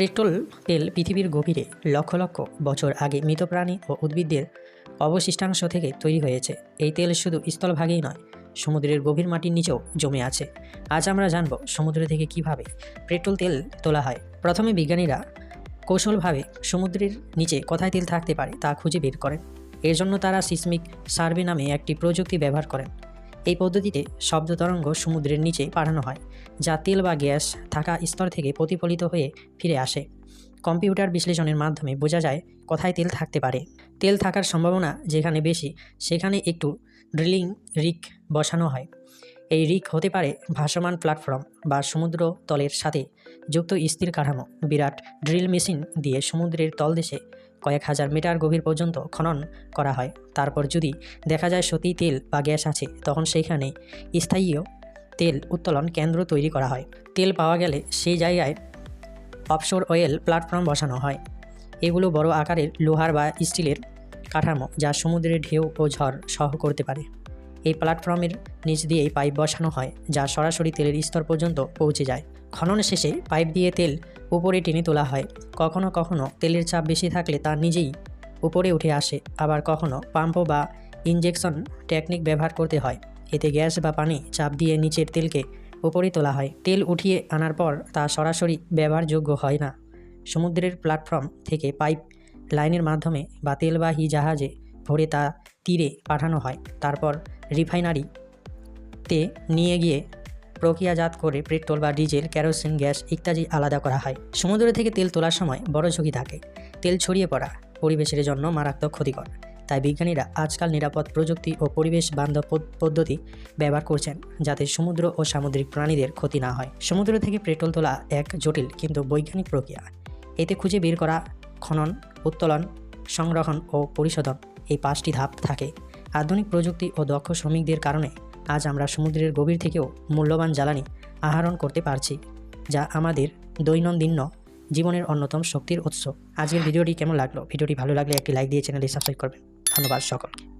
Petrol তেল পৃথিবীর গভীরে লক্ষ লক্ষ বছর আগে মৃত প্রাণী ও উদ্ভিদদের অবশিষ্টাংশ থেকে তৈরি হয়েছে। এই তেল শুধু স্থলভাগেই নয়, সমুদ্রের গভীর মাটির নিচেও জমে আছে। আজ আমরা জানব সমুদ্র থেকে কীভাবে পেট্রোল তেল তোলা হয়। প্রথমে বিজ্ঞানীরা কৌশলভাবে সমুদ্রের নিচে কোথায় তেল থাকতে পারে তা খুঁজে বের করেন। এর জন্য তারা সিসমিক সার্ভে নামে একটি প্রযুক্তি ব্যবহার করেন। এই পদ্ধতিতে শব্দ তরঙ্গ সমুদ্রের নিচে পাঠানো হয়, যা তেল বা গ্যাস থাকা স্তর থেকে প্রতিফলিত হয়ে ফিরে আসে। কম্পিউটার বিশ্লেষণের মাধ্যমে বোঝা যায় কোথায় তেল থাকতে পারে। তেল থাকার সম্ভাবনা যেখানে বেশি, সেখানে একটু ড্রিলিং রিক বসানো হয়। এই রিক হতে পারে ভাসমান প্ল্যাটফর্ম বা সমুদ্র তলের সাথে যুক্ত স্থির কাঠামো। বিরাট ড্রিল মেশিন দিয়ে সমুদ্রের তলদেশে কয়েক হাজার মিটার গভীর পর্যন্ত খনন করা হয়। তারপর যদি দেখা যায় সত্যি তেল বা গ্যাস আছে, তখন সেইখানে স্থায়ীয় তেল উত্তোলন কেন্দ্র তৈরি করা হয়। তেল পাওয়া গেলে সেই জায়গায় অফশোর অয়েল প্ল্যাটফর্ম বসানো হয়। এগুলো বড় আকারের লোহার বা স্টিলের কাঠামো, যা সমুদ্রের ঢেউ ও ঝড় সহ করতে পারে। এই প্ল্যাটফর্মের নিচ দিয়েই পাইপ বসানো হয়, যা সরাসরি তেলের স্তর পর্যন্ত পৌঁছে যায়। খনন শেষে পাইপ দিয়ে তেল উপরে টেনে তোলা হয়। কখনো কখনো তেলের চাপ বেশি থাকলে তা নিজেই উপরে উঠে আসে। আবার কখনো পাম্প বা ইনজেকশন টেকনিক ব্যবহার করতে হয়। এতে গ্যাস বা পানি চাপ দিয়ে নিচের তেলকে উপরে তোলা হয়। তেল উঠিয়ে আনার পর তা সরাসরি ব্যবহারযোগ্য হয় না। সমুদ্রের প্ল্যাটফর্ম থেকে পাইপ লাইনের মাধ্যমে বা তেলবাহী জাহাজে ভরে তা তীরে পাঠানো হয়। তারপর রিফাইনারিতে নিয়ে গিয়ে প্রক্রিয়াজাত করে পেট্রোল বা ডিজেল, কেরোসিন, গ্যাস ইত্যাদি আলাদা করা হয়। সমুদ্র থেকে তেল তোলার সময় বড় ঝুঁকি থাকে। তেল ছড়িয়ে পড়া পরিবেশের জন্য মারাত্মক ক্ষতিকর। তাই বিজ্ঞানীরা আজকাল নিরাপদ প্রযুক্তি ও পরিবেশ বান্ধব পদ্ধতি ব্যবহার করছেন যাতে সমুদ্র ও সামুদ্রিক প্রাণীদের ক্ষতি না হয়। সমুদ্র থেকে পেট্রোল তোলা এক জটিল কিন্তু বৈজ্ঞানিক প্রক্রিয়া। এতে খুঁজে বের করা, খনন, উত্তোলন, সংরক্ষণ ও পরিশোধন এই পাঁচটি ধাপ থাকে। আধুনিক প্রযুক্তি ও দক্ষ শ্রমিকদের কারণে আজ আমরা সমুদ্রের গভীর থেকেও মূল্যবান জ্বালানি আহরণ করতে পারছি, যা আমাদের দৈনন্দিন জীবনের অন্যতম শক্তির উৎস। আজকের ভিডিওটি কেমন লাগল? ভিডিওটি ভালো লাগলে একটি লাইক দিয়ে চ্যানেলটি সাবস্ক্রাইব করবেন। ধন্যবাদ সকলকে।